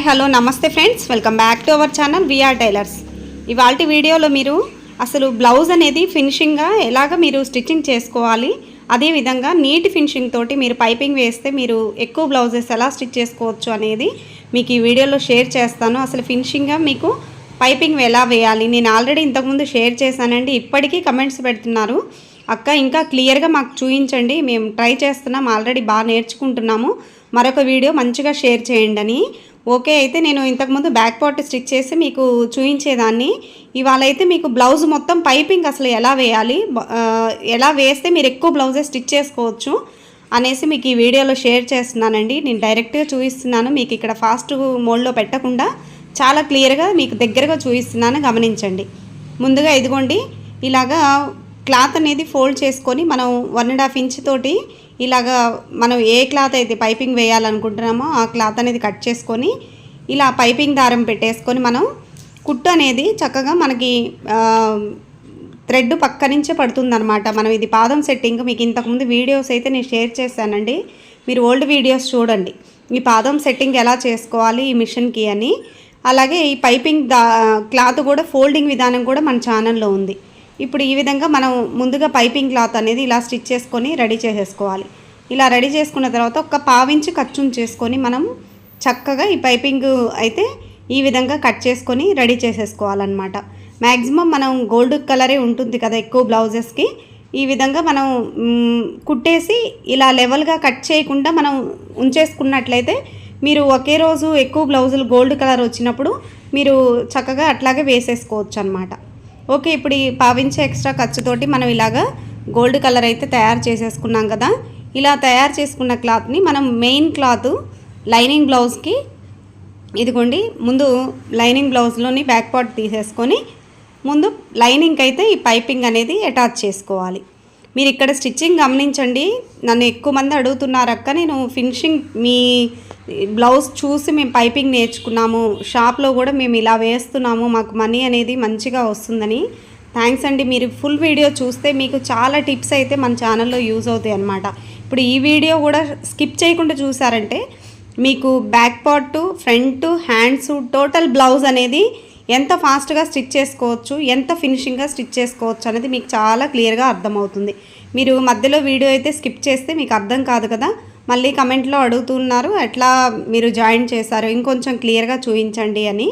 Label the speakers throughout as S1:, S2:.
S1: Hi hello నమస్తే friends. Welcome back to our channel VR tailors. ఇవాళ వీడియోలో మీరు అసలు బ్లౌజ్ అనేది ఫినిషింగ్గా ఎలాగ మీరు స్టిచ్చింగ్ చేసుకోవాలి? అదేవిధంగా నీట్ ఫినిషింగ్ తోటి మీరు పైపింగ్ వేస్తే మీరు ఎక్కువ బ్లౌజెస్ ఎలా స్టిచ్ చేసుకోవచ్చు అనేది మీకు ఈ వీడియోలో షేర్ చేస్తాను. అసలు ఫినిషింగ్గా మీకు పైపింగ్ ఎలా వేయాలి? నేను ఆల్రెడీ ఇంతకుముందు షేర్ చేశానండి. ఇప్పటికీ కమెంట్స్ పెడుతున్నారు. అక్క ఇంకా క్లియర్గా మాకు చూపించండి మేము ట్రై చేస్తున్నాం. ఆల్రెడీ బాగా నేర్చుకుంటున్నాము. మరొక వీడియో మంచిగా షేర్ చేయండి అని. ఓకే అయితే నేను ఇంతకుముందు బ్యాక్ పార్ట్ స్టిచ్ చేసి మీకు చూపించేదాన్ని ఇవాళ అయితే మీకు బ్లౌజ్ మొత్తం పైపింగ్ అసలు ఎలా వేయాలి? ఎలా వేస్తే మీరు ఎక్కువ బ్లౌజెస్ స్టిచ్ చేసుకోవచ్చు అనేసి మీకు ఈ వీడియోలో షేర్ చేస్తున్నానండి. నేను డైరెక్ట్గా చూపిస్తున్నాను మీకు ఇక్కడ ఫాస్ట్ మోడ్లో పెట్టకుండా చాలా క్లియర్గా మీకు దగ్గరగా చూపిస్తున్నాను గమనించండి. ముందుగా ఇదిగోండి ఇలాగా క్లాత్ అనేది ఫోల్డ్ చేసుకొని మనం వన్ అండ్ హాఫ్ ఇంచ్ తోటి ఇలాగా మనం ఏ క్లాత్ అయితే పైపింగ్ వేయాలనుకుంటున్నామో ఆ క్లాత్ అనేది కట్ చేసుకొని ఇలా పైపింగ్ దారం పెట్టేసుకొని మనం కుట్టు అనేది చక్కగా మనకి థ్రెడ్ పక్క నుంచే పడుతుందన్నమాట. మనం ఇది పాదం సెట్టింగ్ మీకు ఇంతకుముందు వీడియోస్ అయితే నేను షేర్ చేశానండి. మీరు ఓల్డ్ వీడియోస్ చూడండి. ఈ పాదం సెట్టింగ్ ఎలా చేసుకోవాలి ఈ మిషన్కి అని. అలాగే ఈ పైపింగ్ దా క్లాత్ కూడా ఫోల్డింగ్ విధానం కూడా మన ఛానల్లో ఉంది. ఇప్పుడు ఈ విధంగా మనం ముందుగా పైపింగ్ క్లాత్ అనేది ఇలా స్టిచ్ చేసుకొని రెడీ చేసేసుకోవాలి. ఇలా రెడీ చేసుకున్న తర్వాత ఒక పావించి ఖర్చును చేసుకొని మనం చక్కగా ఈ పైపింగ్ అయితే ఈ విధంగా కట్ చేసుకొని రెడీ చేసేసుకోవాలన్నమాట. మ్యాక్సిమం మనం గోల్డ్ కలరే ఉంటుంది కదా ఎక్కువ బ్లౌజెస్కి. ఈ విధంగా మనం కుట్టేసి ఇలా లెవెల్గా కట్ చేయకుండా మనం ఉంచేసుకున్నట్లయితే మీరు ఒకే రోజు ఎక్కువ బ్లౌజులు గోల్డ్ కలర్ వచ్చినప్పుడు మీరు చక్కగా అట్లాగే వేసేసుకోవచ్చు అనమాట ఓకే ఇప్పుడు ఈ పావించే ఎక్స్ట్రా ఖర్చుతోటి మనం ఇలాగా గోల్డ్ కలర్ అయితే తయారు చేసేసుకున్నాం కదా. ఇలా తయారు చేసుకున్న క్లాత్ని మనం మెయిన్ క్లాత్ లైనింగ్ బ్లౌజ్కి ఇదిగోండి ముందు లైనింగ్ బ్లౌజ్లోని బ్యాక్ పార్ట్ తీసేసుకొని ముందు లైనింగ్కి అయితే ఈ పైపింగ్ అనేది అటాచ్ చేసుకోవాలి. మీరు ఇక్కడ స్టిచ్చింగ్ గమనించండి. నన్ను ఎక్కువ మంది అడుగుతున్నారక్క నేను ఫినిషింగ్ మీ బ్లౌజ్ చూసి మేము పైపింగ్ నేర్చుకున్నాము. షాప్లో కూడా మేము ఇలా వేస్తున్నాము. మాకు మనీ అనేది మంచిగా వస్తుందని. థ్యాంక్స్ అండి. మీరు ఫుల్ వీడియో చూస్తే మీకు చాలా టిప్స్ అయితే మన ఛానల్లో యూజ్ అవుతాయి అన్నమాట. ఇప్పుడు ఈ వీడియో కూడా స్కిప్ చేయకుండా చూసారంటే మీకు back part front hands total blouse అనేది ఎంత ఫాస్ట్గా స్టిచ్ చేసుకోవచ్చు ఎంత ఫినిషింగ్గా స్టిచ్ చేసుకోవచ్చు అనేది మీకు చాలా క్లియర్గా అర్థమవుతుంది. మీరు మధ్యలో వీడియో అయితే స్కిప్ చేస్తే మీకు అర్థం కాదు కదా. మళ్ళీ కమెంట్లో అడుగుతున్నారు ఎట్లా మీరు జాయిన్ చేశారు ఇంకొంచెం క్లియర్గా చూపించండి అని.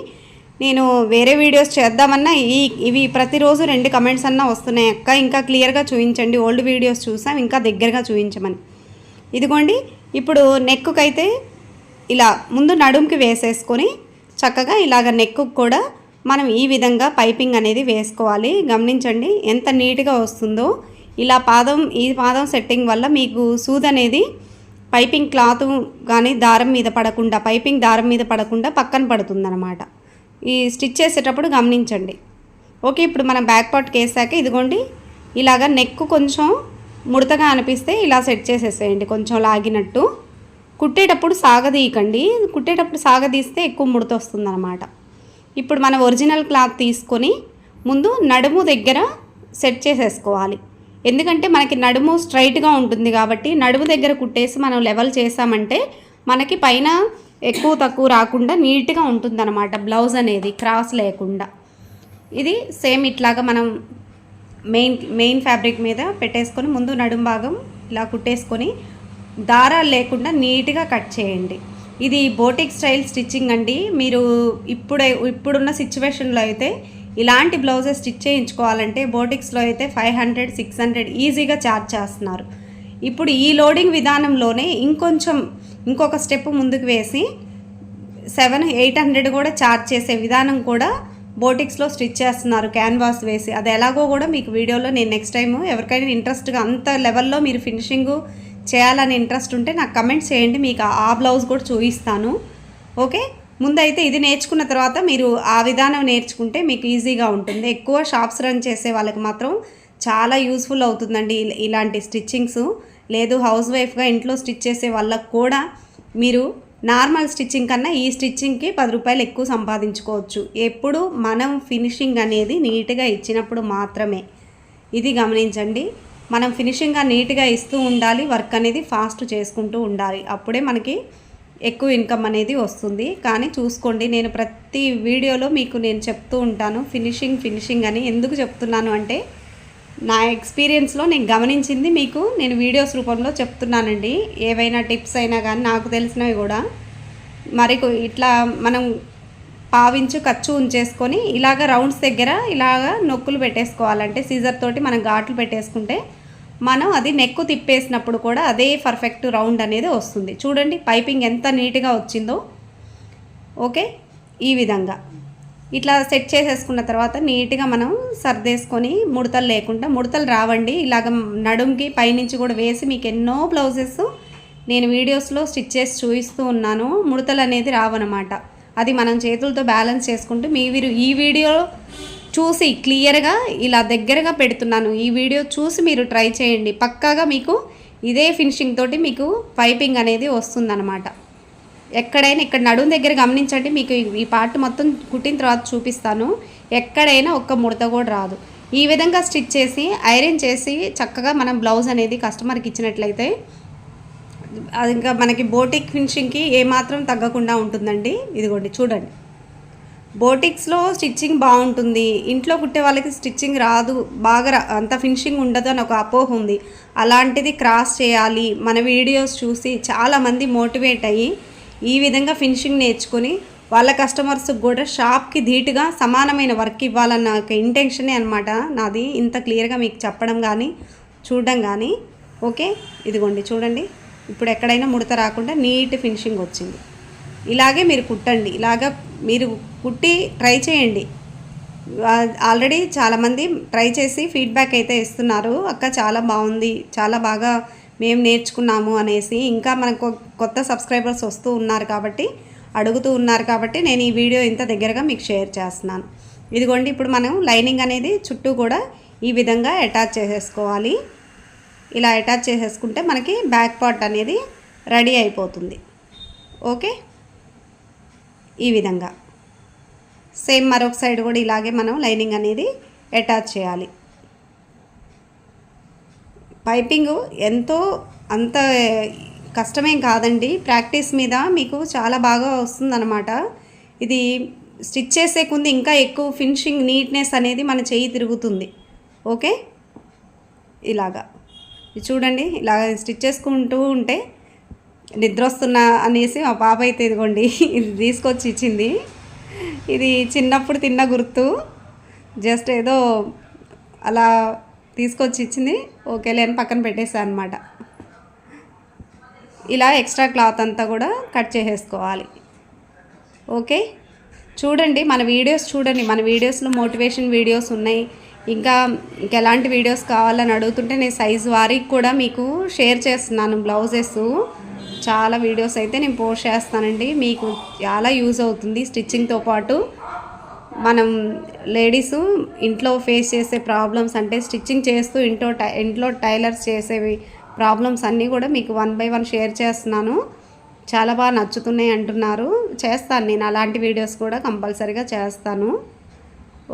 S1: నేను వేరే వీడియోస్ చేద్దామన్నా ఈ ఇవి ప్రతిరోజు రెండు కమెంట్స్ అన్నా వస్తున్నాయి అక్క. ఇంకా క్లియర్గా చూపించండి. ఓల్డ్ వీడియోస్ చూసాం ఇంకా దగ్గరగా చూపించమని. ఇదిగోండి ఇప్పుడు నెక్కుకైతే ఇలా ముందు నడుముకి వేసేసుకొని చక్కగా ఇలాగ నెక్కు కూడా మనం ఈ విధంగా పైపింగ్ అనేది వేసుకోవాలి. గమనించండి ఎంత నీట్గా వస్తుందో. ఇలా పాదం ఈ పాదం సెట్టింగ్ వల్ల మీకు సూద్ అనేది పైపింగ్ క్లాత్ కానీ దారం మీద పడకుండా పైపింగ్ దారం మీద పడకుండా పక్కన పడుతుందన్నమాట. ఈ స్టిచ్ చేసేటప్పుడు గమనించండి. ఓకే ఇప్పుడు మనం బ్యాక్ పార్ట్కి వేసాక ఇదిగోండి ఇలాగ నెక్ కొంచెం ముడతగా అనిపిస్తే ఇలా సెట్ చేసేసేయండి కొంచెం లాగినట్టు. కుట్టేటప్పుడు సాగదీయకండి. కుట్టేటప్పుడు సాగదీస్తే ఎక్కువ ముడత వస్తుందన్నమాట. ఇప్పుడు మన ఒరిజినల్ క్లాత్ తీసుకొని ముందు నడుము దగ్గర సెట్ చేసేసుకోవాలి. ఎందుకంటే మనకి నడుము స్ట్రైట్గా ఉంటుంది కాబట్టి నడుము దగ్గర కుట్టేసి మనం లెవెల్ చేసామంటే మనకి పైన ఎక్కువ తక్కువ రాకుండా నీట్గా ఉంటుందన్నమాట బ్లౌజ్ అనేది క్రాస్ లేకుండా. ఇది సేమ్ ఇట్లాగా మనం మెయిన్ మెయిన్ ఫ్యాబ్రిక్ మీద పెట్టేసుకొని ముందు నడుం భాగం ఇలా కుట్టేసుకొని దారాలు లేకుండా నీట్గా కట్ చేయండి. ఇది బోటిక్ స్టైల్ స్టిచ్చింగ్ అండి. మీరు ఇప్పుడే ఇప్పుడున్న సిచ్యువేషన్లో అయితే ఇలాంటి బ్లౌజెస్ స్టిచ్ చేయించుకోవాలంటే బోటిక్స్లో అయితే ఫైవ్ హండ్రెడ్ సిక్స్ హండ్రెడ్ ఈజీగా ఛార్జ్ చేస్తున్నారు. ఇప్పుడు ఈ లోడింగ్ విధానంలోనే ఇంకొంచెం ఇంకొక స్టెప్ ముందుకు వేసి సెవెన్ ఎయిట్ హండ్రెడ్ కూడా ఛార్జ్ చేసే విధానం కూడా బోటిక్స్లో స్టిచ్ చేస్తున్నారు క్యాన్వాస్ వేసి. అది ఎలాగో కూడా మీకు వీడియోలో నేను నెక్స్ట్ టైం ఎవరికైనా ఇంట్రెస్ట్గా అంత లెవెల్లో మీరు ఫినిషింగ్ చేయాలని ఇంట్రెస్ట్ ఉంటే నాకు కమెంట్ చేయండి మీకు ఆ- ఆ బ్లౌజ్ కూడా చూపిస్తాను. ఓకే? ముందైతే ఇది నేర్చుకున్న తర్వాత మీరు ఆ విధానం నేర్చుకుంటే మీకు ఈజీగా ఉంటుంది. ఎక్కువ షాప్స్ రన్ చేసే వాళ్ళకి మాత్రం చాలా యూస్ఫుల్ అవుతుందండి ఇలాంటి స్టిచ్చింగ్స్. లేదు హౌస్ వైఫ్గా ఇంట్లో స్టిచ్ చేసే వాళ్ళకు కూడా మీరు నార్మల్ స్టిచ్చింగ్ కన్నా ఈ స్టిచ్చింగ్కి పది రూపాయలు ఎక్కువ సంపాదించుకోవచ్చు. ఎప్పుడు మనం ఫినిషింగ్ అనేది నీట్గా ఇచ్చినప్పుడు మాత్రమే. ఇది గమనించండి. మనం ఫినిషింగ్గా నీట్గా ఇస్తూ ఉండాలి వర్క్ అనేది ఫాస్ట్ చేసుకుంటూ ఉండాలి. అప్పుడే మనకి ఎక్కువ ఇన్కమ్ అనేది వస్తుంది. కానీ చూసుకోండి నేను ప్రతి వీడియోలో మీకు నేను చెప్తూ ఉంటాను ఫినిషింగ్ ఫినిషింగ్ అని ఎందుకు చెప్తున్నాను అంటే నా ఎక్స్పీరియన్స్లో నేను గమనించింది మీకు నేను వీడియోస్ రూపంలో చెప్తున్నానండి. ఏవైనా టిప్స్ అయినా కానీ నాకు తెలిసినవి కూడా. మరి ఇట్లా మనం పావించు ఖర్చు ఉంచేసుకొని ఇలాగ రౌండ్స్ దగ్గర ఇలాగ నొక్కులు పెట్టేసుకోవాలంటే సీజర్ తోటి మనం ఘాట్లు పెట్టేసుకుంటే మనం అది నెక్కు తిప్పేసినప్పుడు కూడా అదే పర్ఫెక్ట్ రౌండ్ అనేది వస్తుంది. చూడండి పైపింగ్ ఎంత నీట్గా వచ్చిందో. ఓకే? ఈ విధంగా. ఇట్లా సెట్ చేసేసుకున్న తర్వాత నీట్గా మనం సర్దేసుకొని ముడతలు లేకుండా ముడతలు రావండి. ఇలాగ నడుంకి పైనుంచి కూడా వేసి మీకు ఎన్నో బ్లౌజెస్ నేను వీడియోస్లో స్టిచ్ చేసి చూపిస్తూ ఉన్నాను. ముడతలు అనేది రావనమాట అది మనం చేతులతో బ్యాలెన్స్ చేసుకుంటూ మీ వీరు ఈ వీడియో చూసి క్లియర్గా ఇలా దగ్గరగా పెడుతున్నాను. ఈ వీడియో చూసి మీరు ట్రై చేయండి. పక్కాగా మీకు ఇదే ఫినిషింగ్ తోటి మీకు పైపింగ్ అనేది వస్తుందన్నమాట. ఎక్కడైనా ఇక్కడ నడుము దగ్గర గమనించండి. మీకు ఈ- పార్ట్ మొత్తం కుట్టిన తర్వాత చూపిస్తాను. ఎక్కడైనా ఒక్క ముడత కూడా రాదు. ఈ విధంగా స్టిచ్ చేసి ఐరన్ చేసి చక్కగా మనం బ్లౌజ్ అనేది కస్టమర్కి ఇచ్చినట్లయితే అది ఇంకా మనకి బోటిక్ ఫినిషింగ్కి ఏమాత్రం తగ్గకుండా ఉంటుందండి. ఇదిగోండి చూడండి. బోటిక్స్లో స్టిచ్చింగ్ బాగుంటుంది. ఇంట్లో కుట్టే వాళ్ళకి స్టిచ్చింగ్ రాదు. బాగా రా- అంత ఫినిషింగ్ ఉండదు అని ఒక అపోహ ఉంది. అలాంటిది క్రాస్ చేయాలి. మన వీడియోస్ చూసి చాలామంది మోటివేట్ అయ్యి ఈ విధంగా ఫినిషింగ్ నేర్చుకొని వాళ్ళ కస్టమర్స్ కూడా షాప్కి ధీటుగా సమానమైన వర్క్ ఇవ్వాలన్న ఒక ఇంటెన్షనే అనమాట నాది ఇంత క్లియర్గా మీకు చెప్పడం కానీ చూడడం కానీ. ఓకే? ఇదిగోండి చూడండి. ఇప్పుడు ఎక్కడైనా ముడత రాకుండా నీట్ ఫినిషింగ్ వచ్చింది. ఇలాగే మీరు కుట్టండి. ఇలాగా మీరు కుట్టి ట్రై చేయండి. ఆల్రెడీ చాలామంది ట్రై చేసి ఫీడ్బ్యాక్ అయితే ఇస్తున్నారు. అక్క చాలా బాగుంది. చాలా బాగా మేము నేర్చుకున్నాము అనేసి ఇంకా మనకు కొత్త సబ్స్క్రైబర్స్ వస్తూ ఉన్నారు కాబట్టి అడుగుతూ ఉన్నారు కాబట్టి నేను ఈ వీడియో ఇంత దగ్గరగా మీకు షేర్ చేస్తున్నాను. ఇదిగోండి ఇప్పుడు మనం లైనింగ్ అనేది చుట్టూ కూడా ఈ విధంగా అటాచ్ చేసేసుకోవాలి. ఇలా అటాచ్ చేసేసుకుంటే మనకి బ్యాక్ పార్ట్ అనేది రెడీ అయిపోతుంది. ఓకే? ఈ విధంగా. సేమ్ మరొక సైడ్ కూడా ఇలాగే మనం లైనింగ్ అనేది అటాచ్ చేయాలి. పైపింగ్ ఎంతో అంత కష్టమేం కాదండి. ప్రాక్టీస్ మీద మీకు చాలా బాగా వస్తుందన్నమాట. ఇది స్టిచ్ చేసే కొంది ఇంకా ఎక్కువ ఫినిషింగ్ నీట్నెస్ అనేది మన చెయ్యి తిరుగుతుంది. ఓకే? ఇలాగా. ఇది చూడండి ఇలా స్టిచ్ చేసుకుంటూ ఉంటే నిద్ర వస్తున్నా అనేసి మా పాప అయితే ఇదిగోండి ఇది తీసుకొచ్చి ఇచ్చింది. ఇది చిన్నప్పుడు తిన్న గుర్తు. జస్ట్ ఏదో అలా తీసుకొచ్చి ఇచ్చింది. ఓకేలే అని పక్కన పెట్టేసా అనమాట ఇలా ఎక్స్ట్రా క్లాత్ అంతా కూడా కట్ చేసేసుకోవాలి. ఓకే? చూడండి మన వీడియోస్ చూడండి. మన వీడియోస్లో మోటివేషన్ వీడియోస్ ఉన్నాయి. ఇంకా ఇంకా ఎలాంటి వీడియోస్ కావాలని అడుగుతుంటే నేను సైజు వారికి కూడా మీకు షేర్ చేస్తున్నాను బ్లౌజెస్. చాలా వీడియోస్ అయితే నేను పోస్ట్ చేస్తానండి. మీకు చాలా యూజ్ అవుతుంది స్టిచ్చింగ్తో పాటు. మనం లేడీస్ ఇంట్లో ఫేస్ చేసే ప్రాబ్లమ్స్ అంటే స్టిచ్చింగ్ చేస్తూ ఇంట్లో టై ఇంట్లో టైలర్స్ చేసేవి ప్రాబ్లమ్స్ అన్నీ కూడా మీకు వన్ బై వన్ షేర్ చేస్తున్నాను. చాలా బాగా నచ్చుతున్నాయి అంటున్నారు. చేస్తాను నేను అలాంటి వీడియోస్ కూడా కంపల్సరీగా చేస్తాను.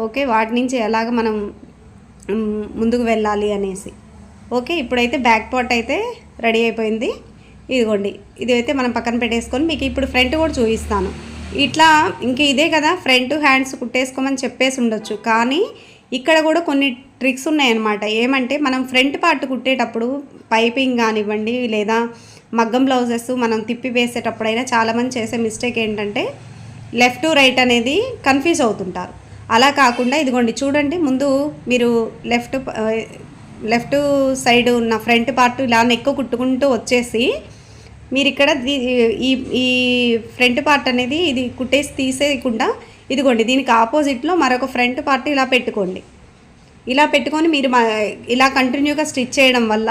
S1: ఓకే వాటి నుంచి ఎలాగ మనం ముందుకు వెళ్ళాలి అనేసి. ఓకే ఇప్పుడైతే బ్యాక్ పార్ట్ అయితే రెడీ అయిపోయింది. ఇదిగోండి ఇది అయితే మనం పక్కన పెట్టేసుకొని మీకు ఇప్పుడు ఫ్రంట్ కూడా చూపిస్తాను. ఇట్లా ఇంక ఇదే కదా ఫ్రంట్ హ్యాండ్స్ కుట్టేసుకోమని చెప్పేసి ఉండొచ్చు. కానీ ఇక్కడ కూడా కొన్ని ట్రిక్స్ ఉన్నాయన్నమాట. ఏమంటే మనం ఫ్రంట్ పార్ట్ కుట్టేటప్పుడు పైపింగ్ కానివ్వండి లేదా మగ్గం బ్లౌజెస్ మనం తిప్పి వేసేటప్పుడైనా చాలామంది చేసే మిస్టేక్ ఏంటంటే లెఫ్ట్ రైట్ అనేది కన్ఫ్యూజ్ అవుతుంటారు. అలా కాకుండా ఇదిగోండి చూడండి ముందు మీరు లెఫ్ట్ లెఫ్ట్ సైడ్ ఉన్న ఫ్రంట్ పార్ట్ ఇలా నెక్కు కుట్టుకుంటూ వచ్చేసి మీరు ఇక్కడ దీ- ఈ ఈ ఫ్రంట్ పార్ట్ అనేది ఇది కుట్టేసి తీసేయకుండా ఇదిగోండి దీనికి ఆపోజిట్లో మరొక ఫ్రంట్ పార్ట్ ఇలా పెట్టుకోండి. ఇలా పెట్టుకొని మీరు మా- ఇలా కంటిన్యూగా స్టిచ్ చేయడం వల్ల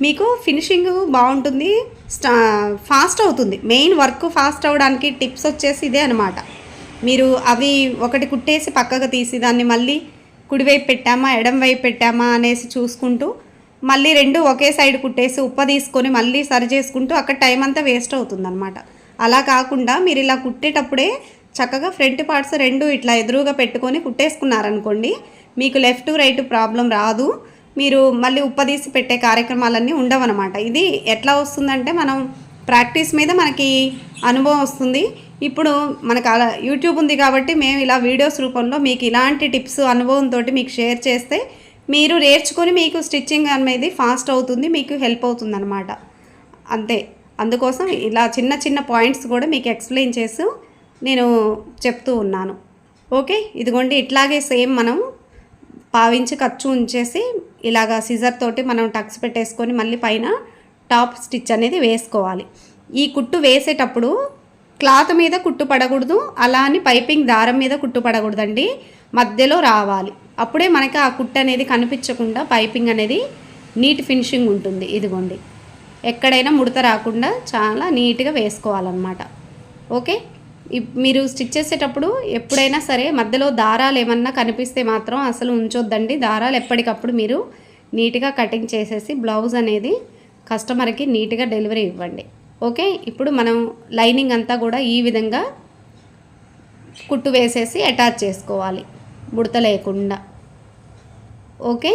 S1: మీకు ఫినిషింగ్ బాగుంటుంది స్టా ఫాస్ట్ అవుతుంది. మెయిన్ వర్క్ ఫాస్ట్ అవడానికి టిప్స్ వచ్చేసి ఇదే అనమాట మీరు అవి ఒకటి కుట్టేసి పక్కకు తీసి దాన్ని మళ్ళీ కుడివైపు పెట్టామా ఎడం వైపు పెట్టామా అనేసి చూసుకుంటూ మళ్ళీ రెండు ఒకే సైడ్ కుట్టేసి ఉప్ప తీసుకొని మళ్ళీ సరి చేసుకుంటూ అక్కడ టైం అంతా వేస్ట్ అవుతుంది అలా కాకుండా మీరు ఇలా కుట్టేటప్పుడే చక్కగా ఫ్రంట్ పార్ట్స్ రెండు ఇట్లా ఎదురుగా పెట్టుకొని కుట్టేసుకున్నారనుకోండి మీకు లెఫ్ట్ రైట్ ప్రాబ్లం రాదు. మీరు మళ్ళీ ఉప్పదీసి పెట్టే కార్యక్రమాలన్నీ ఉండవన్నమాట. ఇది ఎట్లా వస్తుందంటే మనం ప్రాక్టీస్ మీద మనకి అనుభవం వస్తుంది. ఇప్పుడు మనకు అలా యూట్యూబ్ ఉంది కాబట్టి మేము ఇలా వీడియోస్ రూపంలో మీకు ఇలాంటి టిప్స్ అనుభవంతో మీకు షేర్ చేస్తే మీరు నేర్చుకొని మీకు స్టిచ్చింగ్ అనేది ఫాస్ట్ అవుతుంది మీకు హెల్ప్ అవుతుంది అనమాట అంతే. అందుకోసం ఇలా చిన్న చిన్న పాయింట్స్ కూడా మీకు ఎక్స్ప్లెయిన్ చేస్తూ నేను చెప్తూ ఉన్నాను. ఓకే? ఇదిగోండి ఇట్లాగే సేమ్ మనం పావించి ఖర్చు ఉంచేసి ఇలాగా సిజర్ తోటి మనం టక్స్ పెట్టేసుకొని మళ్ళీ పైన టాప్ స్టిచ్ అనేది వేసుకోవాలి. ఈ కుట్టు వేసేటప్పుడు క్లాత్ మీద కుట్టు పడకూడదు అలా అని పైపింగ్ దారం మీద కుట్టు పడకూడదండి. మధ్యలో రావాలి. అప్పుడే మనకి ఆ కుట్టు అనేది కనిపించకుండా పైపింగ్ అనేది నీట్ ఫినిషింగ్ ఉంటుంది. ఇదిగోండి. ఎక్కడైనా ముడత రాకుండా చాలా నీట్గా వేసుకోవాలన్నమాట. ఓకే? ఇప్- మీరు స్టిచ్ చేసేటప్పుడు ఎప్పుడైనా సరే మధ్యలో దారాలు ఏమన్నా కనిపిస్తే మాత్రం అసలు ఉంచొద్దండి. దారాలు ఎప్పటికప్పుడు మీరు నీట్గా కటింగ్ చేసేసి బ్లౌజ్ అనేది కస్టమర్కి నీట్గా డెలివరీ ఇవ్వండి. ఓకే? ఇప్పుడు మనం లైనింగ్ అంతా కూడా ఈ విధంగా కుట్టు వేసేసి అటాచ్ చేసుకోవాలి. ముడత లేకుండా. ఓకే?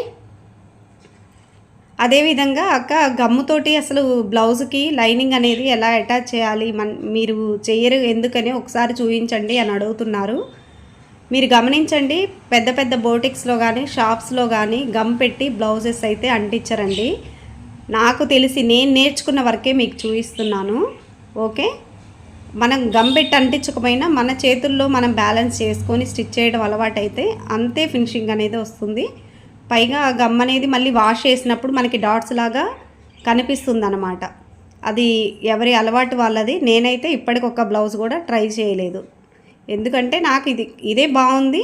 S1: అదేవిధంగా అక్క గమ్ముతోటి అసలు బ్లౌజ్కి లైనింగ్ అనేది ఎలా అటాచ్ చేయాలి? మన్ మీరు చేయరు ఎందుకని ఒకసారి చూపించండి అని అడుగుతున్నారు. మీరు గమనించండి పెద్ద పెద్ద బోటిక్స్లో కానీ షాప్స్లో కానీ గమ్ పెట్టి బ్లౌజెస్ అయితే అంటించరండి. నాకు తెలిసి నేను నేర్చుకున్న వరకే మీకు చూపిస్తున్నాను. ఓకే? మనం గమ్ పెట్టి అంటించకపోయినా మన చేతుల్లో మనం బ్యాలెన్స్ చేసుకొని స్టిచ్ చేయడం అలవాటైతే అంతే ఫినిషింగ్ అనేది వస్తుంది. పైగా ఆ గమ్ అనేది మళ్ళీ వాష్ చేసినప్పుడు మనకి డాట్స్ లాగా కనిపిస్తుంది అనమాట అది ఎవరి అలవాటు వాళ్ళది. నేనైతే ఇప్పటికి ఒక బ్లౌజ్ కూడా ట్రై చేయలేదు. ఎందుకంటే నాకు ఇది ఇదే బాగుంది.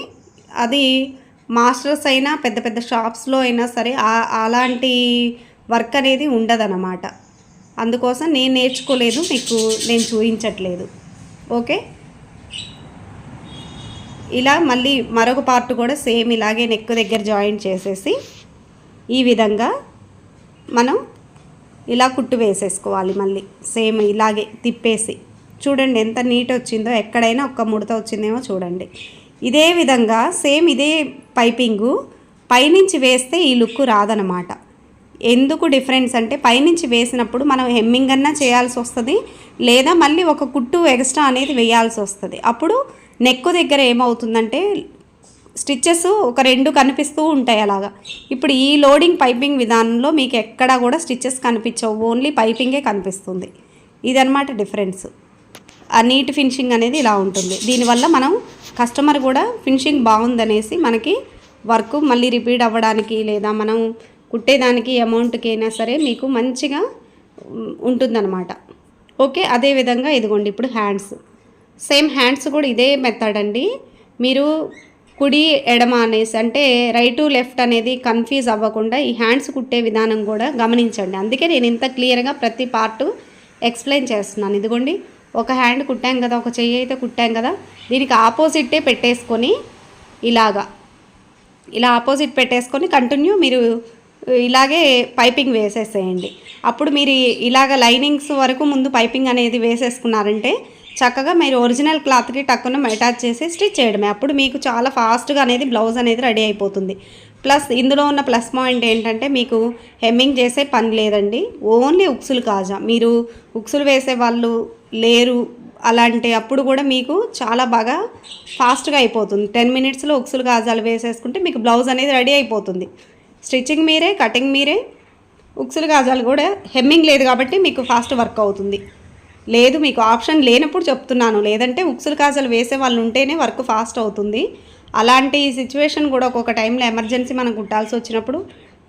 S1: అది మాస్టర్స్ అయినా పెద్ద పెద్ద షాప్స్లో అయినా సరే అలాంటి వర్క్ అనేది ఉండదన్నమాట. అందుకోసం నేను నేర్చుకోలేదు మీకు నేను చూపించట్లేదు. ఓకే? ఇలా మళ్ళీ మరొక పార్ట్ కూడా సేమ్ ఇలాగే నెక్ దగ్గర జాయింట్ చేసేసి ఈ విధంగా మనం ఇలా కుట్టు వేసేసుకోవాలి మళ్ళీ. సేమ్ ఇలాగే తిప్పేసి. చూడండి ఎంత నీట్ వచ్చిందో ఎక్కడైనా ఒక్క ముడత వచ్చిందేమో చూడండి. ఇదే విధంగా సేమ్ ఇదే పైపింగు పైనుంచి వేస్తే ఈ లుక్ రాదనమాట. ఎందుకు డిఫరెన్స్ అంటే పైనుంచి వేసినప్పుడు మనం హెమ్మింగ్ అన్నా చేయాల్సి వస్తుంది లేదా మళ్ళీ ఒక కుట్టు ఎక్స్ట్రా అనేది వేయాల్సి వస్తుంది. అప్పుడు నెక్ దగ్గర ఏమవుతుందంటే స్టిచ్చెస్ ఒక రెండు కనిపిస్తూ ఉంటాయి అలాగా. ఇప్పుడు ఈ లోడింగ్ పైపింగ్ విధానంలో మీకు ఎక్కడా కూడా స్టిచ్చెస్ కనిపించవు ఓన్లీ పైపింగే కనిపిస్తుంది. ఇదనమాట డిఫరెన్స్ ఆ నీట్ ఫినిషింగ్ అనేది ఇలా ఉంటుంది. దీనివల్ల మనం కస్టమర్ కూడా ఫినిషింగ్ బాగుందనేసి మనకి వర్క్ మళ్ళీ రిపీట్ అవ్వడానికి లేదా మనం కుట్టేదానికి అమౌంట్కి అయినా సరే మీకు మంచిగా ఉంటుందన్నమాట. ఓకే? అదేవిధంగా ఇదిగోండి ఇప్పుడు హ్యాండ్స్. సేమ్ హ్యాండ్స్ కూడా ఇదే మెథడ్ అండి. మీరు కుడి ఎడమ అనేసి అంటే రైటు లెఫ్ట్ అనేది కన్ఫ్యూజ్ అవ్వకుండా ఈ హ్యాండ్స్ కుట్టే విధానం కూడా గమనించండి. అందుకే నేను ఇంత క్లియర్గా ప్రతి పార్ట్ ఎక్స్ప్లెయిన్ చేస్తున్నాను. ఇదిగోండి ఒక హ్యాండ్ కుట్టాం కదా ఒక చెయ్యి అయితే కుట్టాం కదా దీనికి ఆపోజిట్టే పెట్టేసుకొని ఇలాగా ఇలా ఆపోజిట్ పెట్టేసుకొని కంటిన్యూ మీరు ఇలాగే పైపింగ్ వేసేసేయండి. అప్పుడు మీరు ఇలాగ లైనింగ్స్ వరకు ముందు పైపింగ్ అనేది వేసేసుకున్నారంటే చక్కగా మీరు ఒరిజినల్ క్లాత్కి టక్కున అటాచ్ చేసి స్టిచ్ చేయడమే. అప్పుడు మీకు చాలా ఫాస్ట్గా అనేది బ్లౌజ్ అనేది రెడీ అయిపోతుంది. ప్లస్ ఇందులో ఉన్న ప్లస్ పాయింట్ ఏంటంటే మీకు హెమ్మింగ్ చేసే పని లేదండి. ఓన్లీ ఉక్సులు కాజా. మీరు ఉక్సులు వేసే వాళ్ళు లేరు అలాంటి అప్పుడు కూడా మీకు చాలా బాగా ఫాస్ట్గా అయిపోతుంది. టెన్ మినిట్స్లో ఉక్సులు కాజాలు వేసేసుకుంటే మీకు బ్లౌజ్ అనేది రెడీ అయిపోతుంది. స్టిచ్చింగ్ మీరే కటింగ్ మీరే. ఉక్సులు కాజాలు కూడా హెమ్మింగ్ లేదు కాబట్టి మీకు ఫాస్ట్ వర్క్ అవుతుంది. లేదు మీకు ఆప్షన్ లేనప్పుడు చెప్తున్నాను. లేదంటే ఉక్సులు కాజాలు వేసే వాళ్ళు ఉంటేనే వర్క్ ఫాస్ట్ అవుతుంది. అలాంటి సిచ్యువేషన్ కూడా ఒక్కొక్క టైంలో ఎమర్జెన్సీ మనం కుట్టాల్సి వచ్చినప్పుడు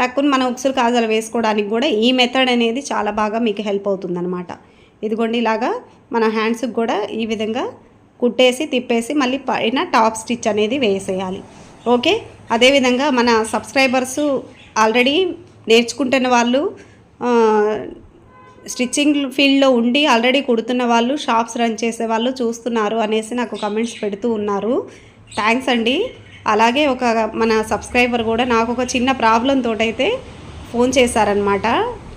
S1: టక్కుని మనం ఉక్సులు కాజాలు వేసుకోవడానికి కూడా ఈ మెథడ్ అనేది చాలా బాగా మీకు హెల్ప్ అవుతుంది అనమాట ఇదిగోండి ఇలాగా మన హ్యాండ్స్కి కూడా ఈ విధంగా కుట్టేసి తిప్పేసి మళ్ళీ పైన టాప్ స్టిచ్ అనేది వేసేయాలి. ఓకే? అదేవిధంగా మన సబ్స్క్రైబర్స్ ఆల్రెడీ నేర్చుకుంటున్న వాళ్ళు స్టిచ్చింగ్ ఫీల్డ్లో ఉండి ఆల్రెడీ కుడుతున్న వాళ్ళు షాప్స్ రన్ చేసే వాళ్ళు చూస్తున్నారు అనేసి నాకు కమెంట్స్ పెడుతూ ఉన్నారు. థ్యాంక్స్ అండి. అలాగే ఒక మన సబ్స్క్రైబర్ కూడా నాకు ఒక చిన్న ప్రాబ్లం తోటైతే ఫోన్ చేశారనమాట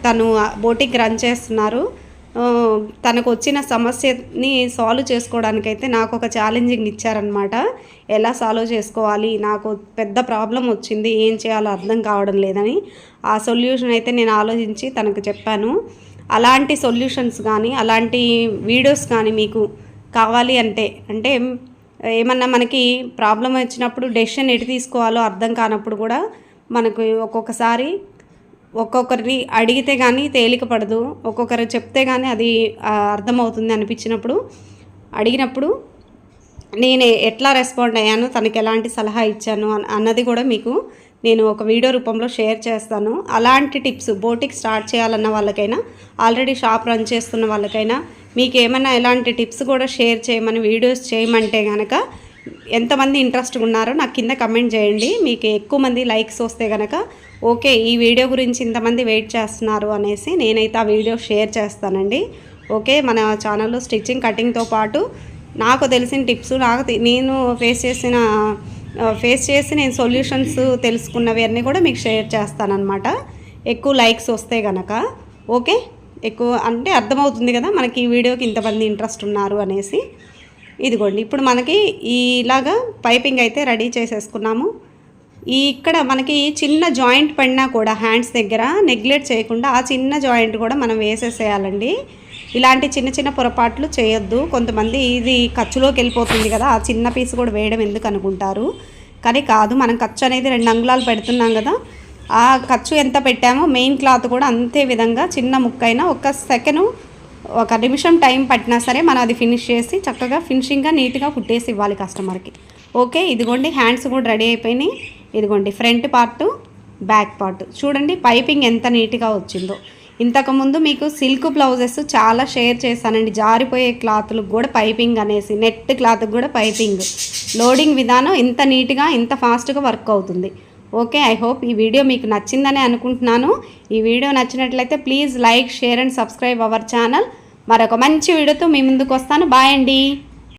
S1: తను బోటిక్ రన్ చేస్తున్నారు. తనకు వచ్చిన సమస్యని సాల్వ్ చేసుకోవడానికైతే నాకు ఒక ఛాలెంజింగ్ ఇచ్చారనమాట ఎలా సాల్వ్ చేసుకోవాలి? నాకు పెద్ద ప్రాబ్లం వచ్చింది. ఏం చేయాలో అర్థం కావడం లేదని. ఆ సొల్యూషన్ అయితే నేను ఆలోచించి తనకు చెప్పాను. అలాంటి సొల్యూషన్స్ కానీ అలాంటి వీడియోస్ కానీ మీకు కావాలి అంటే అంటే ఏమన్నా మనకి ప్రాబ్లం వచ్చినప్పుడు డెసిషన్ ఎటు తీసుకోవాలో అర్థం కానప్పుడు కూడా మనకు ఒక్కొక్కసారి ఒక్కొక్కరిని అడిగితే కానీ తేలిక పడదు. ఒక్కొక్కరు చెప్తే కానీ అది అర్థమవుతుంది అనిపించినప్పుడు అడిగినప్పుడు నేను ఎట్లా రెస్పాండ్ అయ్యాను తనకి ఎలాంటి సలహా ఇచ్చాను అన్నది కూడా మీకు నేను ఒక వీడియో రూపంలో షేర్ చేస్తాను. అలాంటి టిప్స్ బోటిక్ స్టార్ట్ చేయాలన్న వాళ్ళకైనా ఆల్రెడీ షాప్ రన్ చేస్తున్న వాళ్ళకైనా మీకు ఏమైనా ఎలాంటి టిప్స్ కూడా షేర్ చేయమని వీడియోస్ చేయమంటే కనుక ఎంతమంది ఇంట్రెస్ట్గా ఉన్నారో నాకు కింద కమెంట్ చేయండి. మీకు ఎక్కువ మంది లైక్స్ వస్తే కనుక ఓకే ఈ వీడియో గురించి ఇంతమంది వెయిట్ చేస్తున్నారు అనేసి నేనైతే ఆ వీడియో షేర్ చేస్తానండి. ఓకే మన ఛానల్లో స్టిచ్చింగ్ కటింగ్తో పాటు నాకు తెలిసిన టిప్స్ నాకు నేను ఫేస్ చేసిన ఫేస్ చేసి నేను సొల్యూషన్స్ తెలుసుకున్నవి అన్నీ కూడా మీకు షేర్ చేస్తానన్నమాట. ఎక్కువ లైక్స్ వస్తే గనక ఓకే? ఎక్కువ అంటే అర్థమవుతుంది కదా మనకి ఈ వీడియోకి ఇంతమంది ఇంట్రెస్ట్ ఉన్నారు అనేసి. ఇదిగోండి ఇప్పుడు మనకి ఇలాగా పైపింగ్ అయితే రెడీ చేసేసుకున్నాము. ఈ ఇక్కడ మనకి చిన్న జాయింట్ పడినా కూడా హ్యాండ్స్ దగ్గర నెగ్లెక్ట్ చేయకుండా ఆ చిన్న జాయింట్ కూడా మనం వేసేసేయాలండి. ఇలాంటి చిన్న చిన్న పొరపాట్లు చేయొద్దు. కొంతమంది ఇది ఖర్చులోకి వెళ్ళిపోతుంది కదా ఆ చిన్న పీస్ కూడా వేయడం ఎందుకు అనుకుంటారు? కానీ కాదు మనం ఖర్చు అనేది రెండు అంగుళాలు పెడుతున్నాం కదా ఆ ఖర్చు ఎంత పెట్టామో మెయిన్ క్లాత్ కూడా అంతే విధంగా చిన్న ముక్కైనా ఒక సెకండ్ ఒక నిమిషం టైం పట్టినా సరే మనం అది ఫినిష్ చేసి చక్కగా ఫినిషింగ్గా నీట్గా కుట్టేసి ఇవ్వాలి కస్టమర్కి ఓకే ఇదిగోండి హ్యాండ్స్ కూడా రెడీ అయిపోయినాయి. ఇదిగోండి ఫ్రంట్ పార్ట్ బ్యాక్ పార్ట్ చూడండి పైపింగ్ ఎంత నీట్గా వచ్చిందో. ఇంతకుముందు మీకు సిల్క్ బ్లౌజెస్ చాలా షేర్ చేశానండి. జారిపోయే క్లాత్లకు కూడా పైపింగ్ అనేసి నెట్ క్లాత్కి కూడా పైపింగ్ లోడింగ్ విధానం ఇంత నీట్గా ఇంత ఫాస్ట్గా వర్క్ అవుతుంది. ఓకే ఐ హోప్ ఈ వీడియో మీకు నచ్చిందని అనుకుంటున్నాను. ఈ వీడియో నచ్చినట్లయితే please like share and subscribe our channel మరొక మంచి వీడియోతో మీ ముందుకు వస్తాను. బాయ్ అండి.